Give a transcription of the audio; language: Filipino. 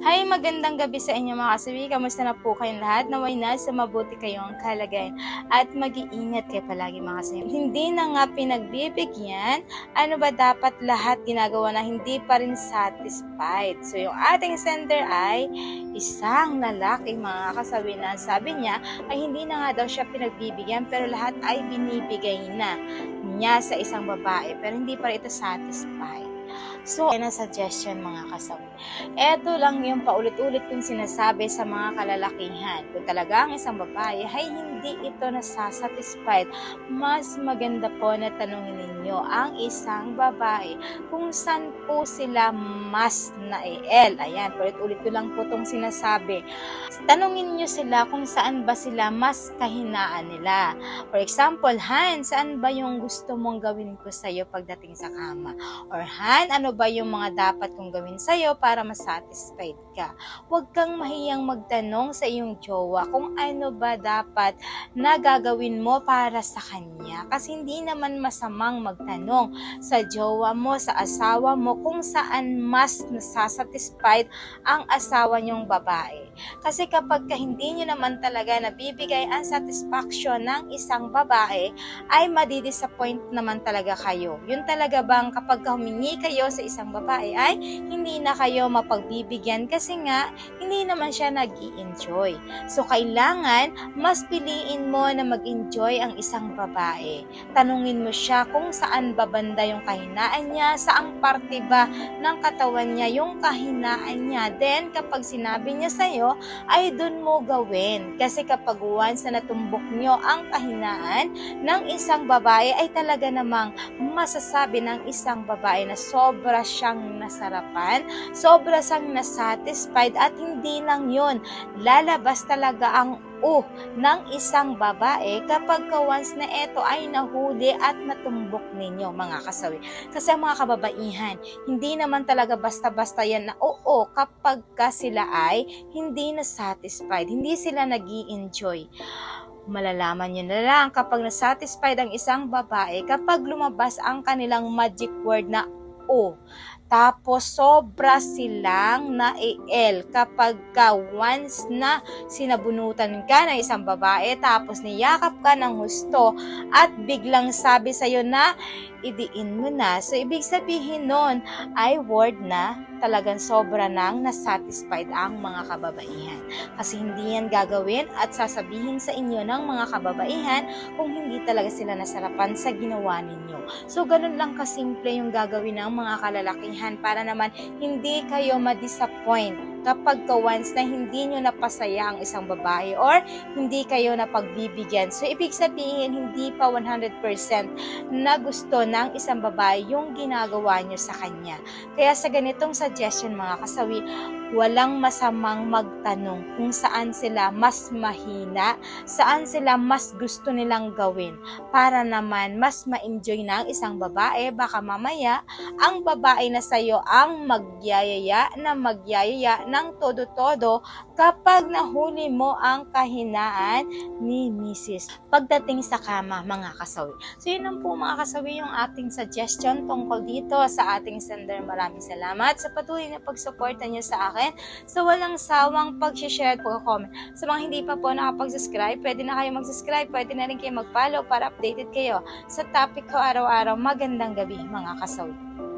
Hi, magandang gabi sa inyo mga kasawi. Kamusta na po kayong lahat? Naway na sa mabuti kayong kalagayan at mag-iingat kayo palagi mga kasawi. Hindi na nga pinagbibigyan, ano ba dapat lahat ginagawa na hindi pa rin satisfied. So yung ating sender ay isang lalaki mga kasawi na sabi niya ay hindi na nga daw siya pinagbibigyan pero lahat ay binibigay na niya sa isang babae pero hindi pa rin ito satisfied. So, ang suggestion mga kasawi. Ito lang yung paulit-ulit kong sinasabi sa mga kalalakihan. Kung talaga ang isang babae ay hindi ito nasasatisfied, mas maganda po na tanungin ninyo ang isang babae kung saan po sila mas na-el. Ayan, paulit-ulit ko lang po itong sinasabi. Tanungin nyo sila kung saan ba sila mas kahinaan nila. For example, Han, saan ba yung gusto mong gawin ko sa'yo pagdating sa kama? Or Han, ano ba yung mga dapat kong gawin sa'yo para masatisfied ka? Huwag kang mahiyang magtanong sa iyong jowa kung ano ba dapat na gagawin mo para sa kanya. Kasi hindi naman masamang magtanong sa jowa mo, sa asawa mo, kung saan mas nasasatisfied ang asawa niyong babae. Kasi kapag ka hindi nyo naman talaga nabibigay ang satisfaction ng isang babae, ay madidisappoint naman talaga kayo. Yun talaga bang kapag ka humingi kayo sa isang babae ay hindi na kayo mapagbibigyan kasi nga hindi naman siya nag enjoy So kailangan mas piliin mo na mag-enjoy ang isang babae. Tanungin mo siya kung saan ba banda yung kahinaan niya, saang parte ba ng katawan niya yung kahinaan niya. Then kapag sinabi niya sa'yo, ay dun mo gawin. Kasi kapag once na natumbok nyo ang kahinaan ng isang babae, ay talaga namang masasabi ng isang babae na sobra siyang nasarapan, sobra siyang nasatisfied at hindi lang yun, lalabas talaga ang uh ng isang babae kapag ka once na ito ay nahuli at natumbok ninyo mga kasawi. Kasi mga kababaihan, hindi naman talaga basta-basta yan na oo kapag ka sila ay hindi na satisfied, hindi sila nag enjoy malalaman nyo na lang kapag nasatisfied ang isang babae kapag lumabas ang kanilang magic word na O. Tapos, sobra silang na-el kapag ka once na sinabunutan ka ng isang babae, tapos niyakap ka ng husto, at biglang sabi sa'yo na, idiin mo na. So, ibig sabihin nun ay word na talagang sobra nang nasatisfied ang mga kababaihan. Kasi hindi yan gagawin at sasabihin sa inyo ng mga kababaihan kung hindi talaga sila nasarapan sa ginawa ninyo. So, ganun lang kasimple yung gagawin ng mga kalalakihan para naman hindi kayo ma-disappoint kapag ka once na hindi nyo napasaya ang isang babae or hindi kayo napagbibigyan. So, ibig sabihin, hindi pa 100% na gusto ng isang babae yung ginagawa nyo sa kanya. Kaya sa ganitong suggestion mga kasawi, walang masamang magtanong kung saan sila mas mahina, saan sila mas gusto nilang gawin para naman mas ma-enjoy ng isang babae. Baka mamaya, ang babae na sa'yo ang magyayaya na magyayaya ng todo-todo kapag nahuli mo ang kahinaan ni Mrs. Pagdating sa kama, mga kasawi. So, yun lang po mga kasawi yung ating suggestion tungkol dito sa ating sender. Maraming salamat sa patuloy na pagsuporta niyo sa akin sa walang sawang pag-share at pag-comment. Sa mga hindi pa po nakapag-subscribe, pwede na kayo mag-subscribe, pwede na rin kayo mag-follow para updated kayo sa topic ko araw-araw. Magandang gabi mga kasawi.